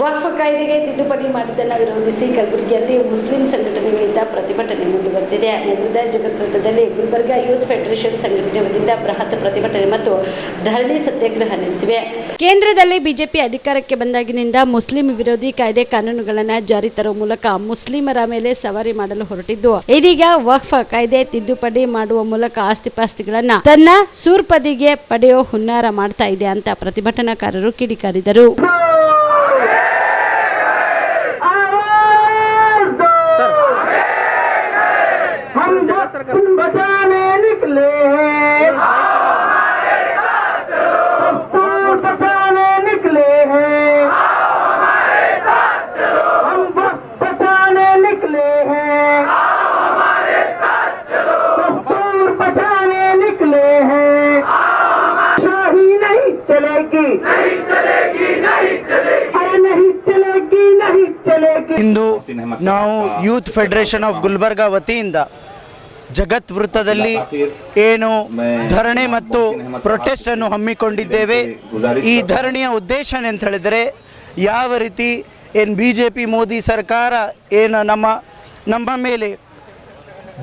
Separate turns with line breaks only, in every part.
ವಕ್ಫ್ ಕಾಯ್ದೆಗೆ ತಿದ್ದುಪಡಿ ಮಾಡಿದ್ದನ್ನು ವಿರೋಧಿಸಿ ಕಲಬುರಗಿಯಲ್ಲಿ ಮುಸ್ಲಿಂ ಸಂಘಟನೆಗಳಿಂದ ಪ್ರತಿಭಟನೆ ಮುಂದುವರೆದಿದೆ. ನಗರದ ಜಗತ್ಪುರದಲ್ಲಿ ಗುಲ್ಬರ್ಗ ಯೂತ್ ಫೆಡರೇಷನ್ ಸಂಘಟನೆ ವತಿಯಿಂದ ಬೃಹತ್ ಪ್ರತಿಭಟನೆ ಮತ್ತು ಧರಣಿ ಸತ್ಯಾಗ್ರಹ ನಡೆಸಿವೆ. ಕೇಂದ್ರದಲ್ಲಿ ಬಿಜೆಪಿ ಅಧಿಕಾರಕ್ಕೆ ಬಂದಾಗಿನಿಂದ ಮುಸ್ಲಿಂ ವಿರೋಧಿ ಕಾಯ್ದೆ ಕಾನೂನುಗಳನ್ನು ಜಾರಿ ತರುವ ಮೂಲಕ ಮುಸ್ಲಿಮರ ಮೇಲೆ ಸವಾರಿ ಮಾಡಲು ಹೊರಟಿದ್ದು, ಇದೀಗ ವಕ್ಫ್ ಕಾಯ್ದೆ ತಿದ್ದುಪಡಿ ಮಾಡುವ ಮೂಲಕ ಆಸ್ತಿಪಾಸ್ತಿಗಳನ್ನ ತನ್ನ ಸೂರ್ಪದಿಗೆ ಪಡೆಯೋ ಹುನ್ನಾರ ಮಾಡ್ತಾ ಇದೆ ಅಂತ ಪ್ರತಿಭಟನಾಕಾರರು ಕಿಡಿಕಾರಿದರು.
ಇಂದು ನಾವು ಯೂತ್ ಫೆಡರೇಷನ್ ಆಫ್ ಗುಲ್ಬರ್ಗ ವತಿಯಿಂದ ಜಗತ್ ವೃತ್ತದಲ್ಲಿ ಏನು ಧರಣಿ ಮತ್ತು ಪ್ರೊಟೆಸ್ಟ್ ಅನ್ನು ಹಮ್ಮಿಕೊಂಡಿದ್ದೇವೆ. ಈ ಧರಣಿಯ ಉದ್ದೇಶ ಅಂತ ಹೇಳಿದರೆ ಯಾವ ರೀತಿ ಏನು ಬಿ ಜೆ ಪಿ ಮೋದಿ ಸರ್ಕಾರ ಏನು ನಮ್ಮ ನಮ್ಮ ಮೇಲೆ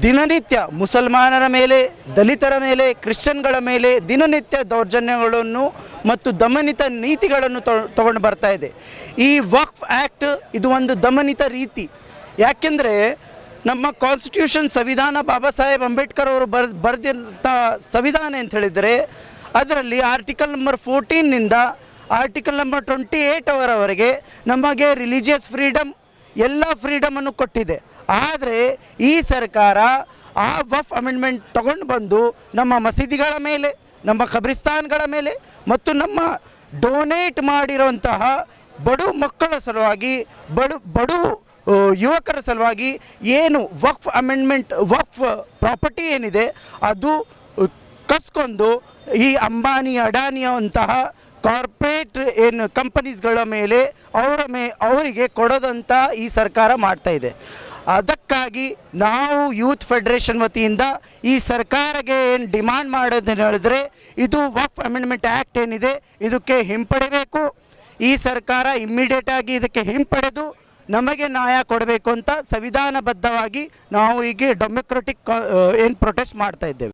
ದಿನನಿತ್ಯ ಮುಸಲ್ಮಾನರ ಮೇಲೆ, ದಲಿತರ ಮೇಲೆ, ಕ್ರಿಶ್ಚಿಯನ್ಗಳ ಮೇಲೆ ದಿನನಿತ್ಯ ದೌರ್ಜನ್ಯಗಳನ್ನು ಮತ್ತು ದಮನಿತ ನೀತಿಗಳನ್ನು ತಗೊಂಡು ಬರ್ತಾ ಇದೆ. ಈ ವಕ್ಫ್ ಆ್ಯಕ್ಟ್ ಇದು ಒಂದು ದಮನಿತ ರೀತಿ. ಯಾಕೆಂದರೆ ನಮ್ಮ ಕಾನ್ಸ್ಟಿಟ್ಯೂಷನ್ ಸಂವಿಧಾನ ಬಾಬಾ ಸಾಹೇಬ್ ಅಂಬೇಡ್ಕರ್ ಅವರು ಬರ್ ಬರೆದಂಥ ಸಂವಿಧಾನ ಅಂತ ಹೇಳಿದರೆ ಅದರಲ್ಲಿ ಆರ್ಟಿಕಲ್ ನಂಬರ್ ಫೋರ್ಟೀನ್ನಿಂದ ಆರ್ಟಿಕಲ್ ನಂಬರ್ ಟ್ವೆಂಟಿ ಏಯ್ಟ್ ಅವರವರೆಗೆ ನಮಗೆ ರಿಲಿಜಿಯಸ್ ಫ್ರೀಡಮ್ ಎಲ್ಲ ಫ್ರೀಡಮನ್ನು ಕೊಟ್ಟಿದೆ. ಆದರೆ ಈ ಸರ್ಕಾರ ಆ ವಫ್ ಅಮೆಂಡ್ಮೆಂಟ್ ತಗೊಂಡು ಬಂದು ನಮ್ಮ ಮಸೀದಿಗಳ ಮೇಲೆ, ನಮ್ಮ ಖಬ್ರಿಸ್ತಾನ್ಗಳ ಮೇಲೆ ಮತ್ತು ನಮ್ಮ ಡೊನೇಟ್ ಮಾಡಿರುವಂತಹ ಬಡು ಮಕ್ಕಳ ಸಲುವಾಗಿ, ಬಡು ಬಡು ಯುವಕರ ಸಲುವಾಗಿ ಏನು ವಕ್ಫ್ ಅಮೆಂಡ್ಮೆಂಟ್ ವಕ್ಫ್ ಪ್ರಾಪರ್ಟಿ ಏನಿದೆ ಅದು ಕಸ್ಕೊಂಡು ಈ ಅಂಬಾನಿ ಅಡಾನಿಯಂತಹ ಕಾರ್ಪೊರೇಟ್ ಏನು ಕಂಪನೀಸ್ಗಳ ಮೇಲೆ ಅವರ ಮೇ, ಅವರಿಗೆ ಕೊಡೋದಂತ ಈ ಸರ್ಕಾರ ಮಾಡ್ತಾ ಇದೆ. ಅದಕ್ಕಾಗಿ ನಾವು ಯೂತ್ ಫೆಡರೇಷನ್ ವತಿಯಿಂದ ಈ ಸರ್ಕಾರಕ್ಕೆ ಏನು ಡಿಮಾಂಡ್ ಮಾಡೋದು ಹೇಳಿದ್ರೆ ಇದು ವಫ್ ಅಮೆಂಡ್ಮೆಂಟ್ ಆ್ಯಕ್ಟ್ ಏನಿದೆ ಇದಕ್ಕೆ ಹಿಂಪಡಿಬೇಕು. ಈ ಸರ್ಕಾರ ಇಮ್ಮಿಡಿಯೇಟಾಗಿ ಇದಕ್ಕೆ ಹಿಂಪಡೆದು ನಮಗೆ ನ್ಯಾಯ ಕೊಡಬೇಕು ಅಂತ ಸಂವಿಧಾನಬದ್ಧವಾಗಿ ನಾವು ಈಗ ಡೆಮೊಕ್ರೆಟಿಕ್ ಏನು ಪ್ರೊಟೆಸ್ಟ್ ಮಾಡ್ತಾ ಇದ್ದೇವೆ.